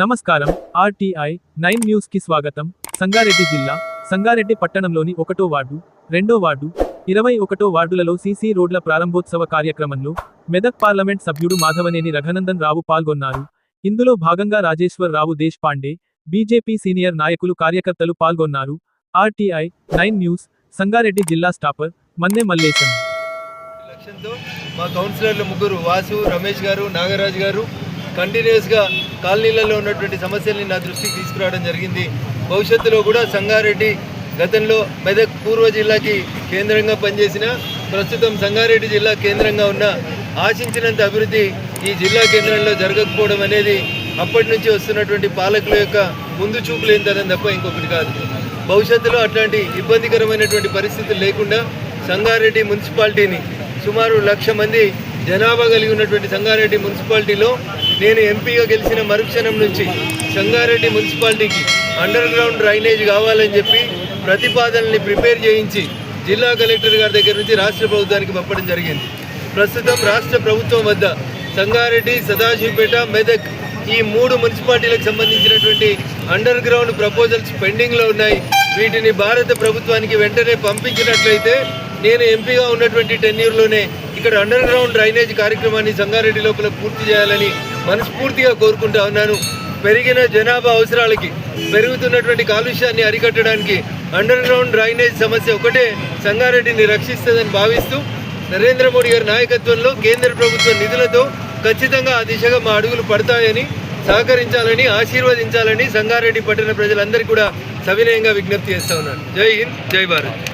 నమస్కారం. RTI nine న్యూస్కి స్వాగతం. సంగారెడ్డి జిల్లా సంగారెడ్డి పట్టణంలోని ఒకటో వార్డు రెండో వార్డు ఇరవై ఒకటో వార్డులలో సీసీ రోడ్ల ప్రారంభోత్సవ కార్యక్రమంలో మెదక్ పార్లమెంట్ సభ్యుడు మాధవనేని రఘనందన్ రావు పాల్గొన్నారు. ఇందులో భాగంగా Rajeshwar Rao Deshpande BJP senior నాయకులు కార్యకర్తలు పాల్గొన్నారు. ఆర్టీఐ నైన్ న్యూస్ సంగారెడ్డి జిల్లా స్టాపర్ మన్నె మల్లేశం. మా కౌన్సిలర్లు ముగ్గురు వాసు రమేష్ గారు నాగరాజు గారు కంటిన్యూస్గా కాలనీలలో ఉన్నటువంటి సమస్యల్ని నా దృష్టికి తీసుకురావడం జరిగింది. భవిష్యత్తులో కూడా సంగారెడ్డి గతంలో మెదక్ పూర్వ జిల్లాకి కేంద్రంగా పనిచేసిన ప్రస్తుతం సంగారెడ్డి జిల్లా కేంద్రంగా ఉన్న ఆశించినంత అభివృద్ధి ఈ జిల్లా కేంద్రంలో జరగకపోవడం అనేది అప్పటి నుంచి వస్తున్నటువంటి పాలకుల యొక్క ముందు చూపు లేనిదనం తప్ప ఇంకొకటి కాదు. భవిష్యత్తులో అట్లాంటి ఇబ్బందికరమైనటువంటి పరిస్థితులు లేకుండా సంగారెడ్డి మున్సిపాలిటీని సుమారు లక్ష మంది జనాభా కలిగి ఉన్నటువంటి సంగారెడ్డి మున్సిపాలిటీలో నేను ఎంపీగా గెలిచిన మరుక్షణం నుంచి సంగారెడ్డి మున్సిపాలిటీకి అండర్ గ్రౌండ్ డ్రైనేజ్ కావాలని చెప్పి ప్రతిపాదనల్ని ప్రిపేర్ చేయించి జిల్లా కలెక్టర్ గారి దగ్గర నుంచి రాష్ట్ర ప్రభుత్వానికి పంపడం జరిగింది. ప్రస్తుతం రాష్ట్ర ప్రభుత్వం వద్ద సంగారెడ్డి సదాశివపేట మెదక్ ఈ మూడు మున్సిపాలిటీలకు సంబంధించినటువంటి అండర్ గ్రౌండ్ ప్రపోజల్స్ పెండింగ్లో ఉన్నాయి. వీటిని భారత ప్రభుత్వానికి వెంటనే పంపించినట్లయితే నేను ఎంపీగా ఉన్నటువంటి టెన్యూర్లోనే ఇక్కడ అండర్ గ్రౌండ్ డ్రైనేజ్ కార్యక్రమాన్ని సంగారెడ్డి లోపల పూర్తి చేయాలని మనస్ఫూర్తిగా కోరుకుంటా ఉన్నాను. పెరిగిన జనాభా అవసరాలకి పెరుగుతున్నటువంటి కాలుష్యాన్ని అరికట్టడానికి అండర్ గ్రౌండ్ డ్రైనేజ్ సమస్య ఒకటే సంగారెడ్డిని రక్షిస్తుందని భావిస్తూ నరేంద్ర మోడీ గారి నాయకత్వంలో కేంద్ర ప్రభుత్వ నిధులతో ఖచ్చితంగా ఆ దిశగా మా అడుగులు పడతాయని సహకరించాలని ఆశీర్వదించాలని సంగారెడ్డి పట్టణ ప్రజలందరికీ కూడా సవినయంగా విజ్ఞప్తి చేస్తా ఉన్నాను. జై హింద్ జై భారత్.